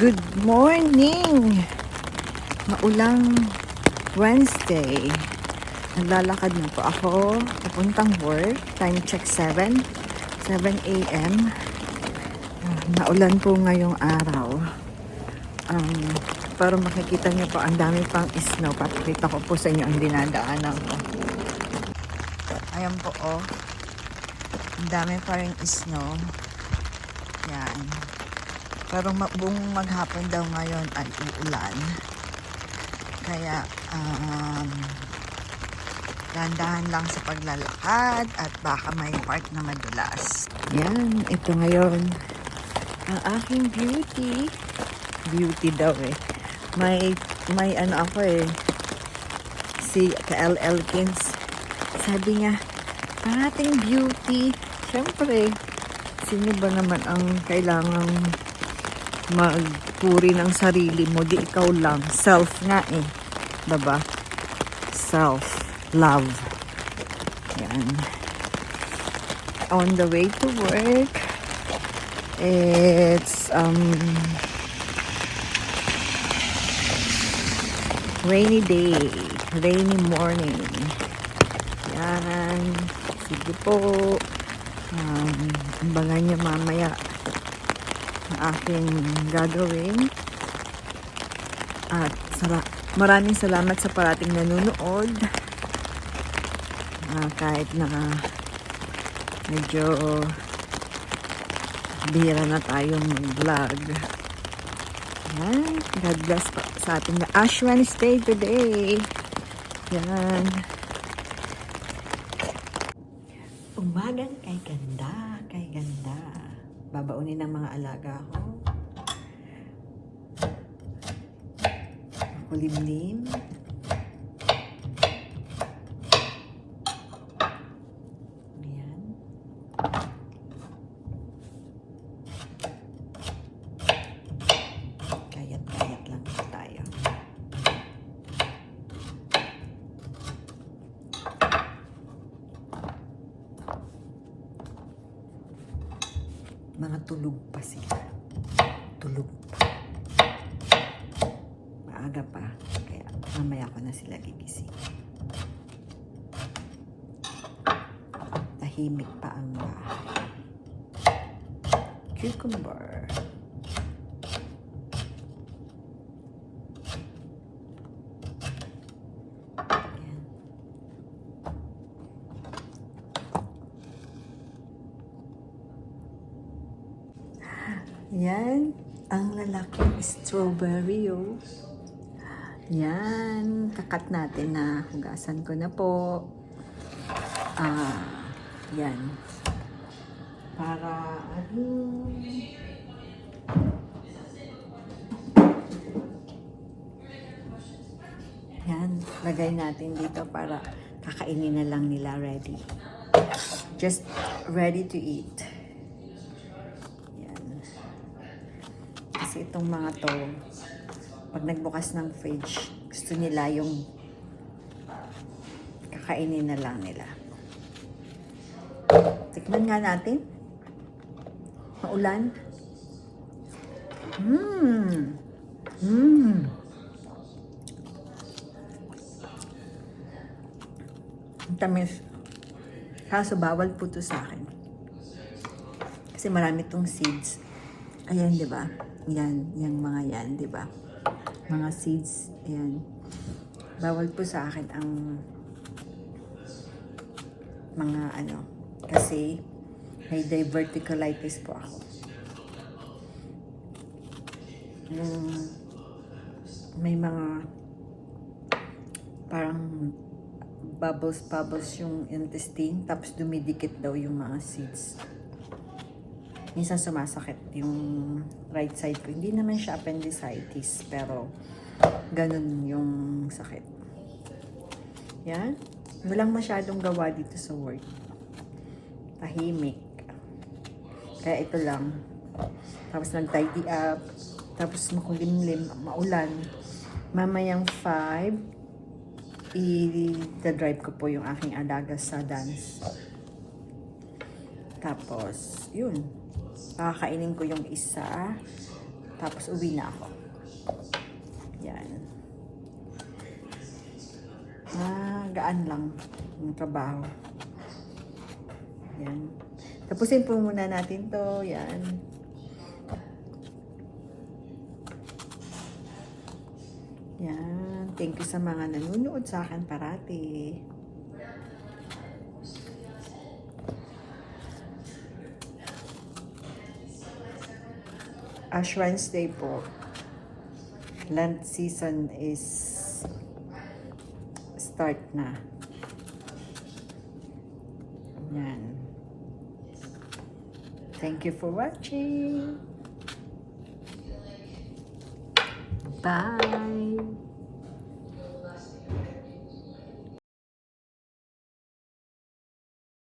Good morning! Maulang Wednesday. Naglalakad na po ako papuntang work. Time check 7. 7 a.m. Naulan po ngayong araw. Um, para makikita niyo po, ang dami pang snow. Papakita ko po sa inyo ang dinadaanan ko. Ayan po, oh. Ang dami pa rin snow. Yan. Pero buong maghapon daw ngayon ay uulan. Kaya, um, dandahan lang sa paglalakad at baka may part na madulas. Yan, ito ngayon. Ang aking beauty. Beauty daw eh. May, may ano ako eh. Si L. Elkins. Sabi niya, parating beauty. Siyempre, sino ba naman ang kailangang magpuri ng sarili mo? Di ikaw lang. Self nga eh. Baba? Self. Love. Yan. On the way to work, it's um rainy day. Rainy morning. Yan. Sige po. Um, ambangan niyo mamaya aking gagawin. At sala- maraming salamat sa parating nanonood. Ah, kahit na medyo bihira na tayong mag-vlog. Yan. God bless po sa ating Ash Wednesday today. Yan. Babaunin ng mga alaga ko. Makulimlim. Ayan. Kayat-kayat lang po tayo. Mga tulog pa sila. Tulog pa. Maaga pa. Kaya mamaya ko na sila gigising. Tahimik pa ang bahay. Cucumber. Yan, ang lalaking strawberry, oh. Yan, kakat natin na. Hugasan ko na po. Ah, yan. Para, ano, yan, lagay natin dito para kakainin na lang nila ready. Just ready to eat. Yan. Kasi itong mga to, pag nagbukas ng fridge, gusto nila yung kakainin na lang nila. Tikman nga natin. Maulan. Mmm. Mmm. Tamis. Kaso bawal po to sa akin. Kasi marami tong seeds. Ayan, di ba? Yan, yung mga yan, di ba? Mga seeds, ayan. Bawal po sa akin ang mga ano, kasi may diverticulitis po ako. Yung may mga parang bubbles bubbles yung intestine tapos dumidikit daw yung mga seeds. Minsan sumasakit yung right side ko. Hindi naman siya appendicitis pero ganun yung sakit. Yan. Walang masyadong gawa dito sa work. Tahimik. Kaya ito lang. Tapos nag-tidy up. Tapos makulimlim, maulan. Mamayang 5, i-drive ko po yung aking alaga sa dance. Tapos, yun. Pakakainin ko yung isa. Tapos uwi na ako. Yan. Ah, gaan lang yung trabaho. Yan. Tapusin po muna natin to. Yan. Yan. Thank you sa mga nanonood sa akin parati. Ash Wednesday po. Lent season is start na. Yan. Thank you for watching. Bye.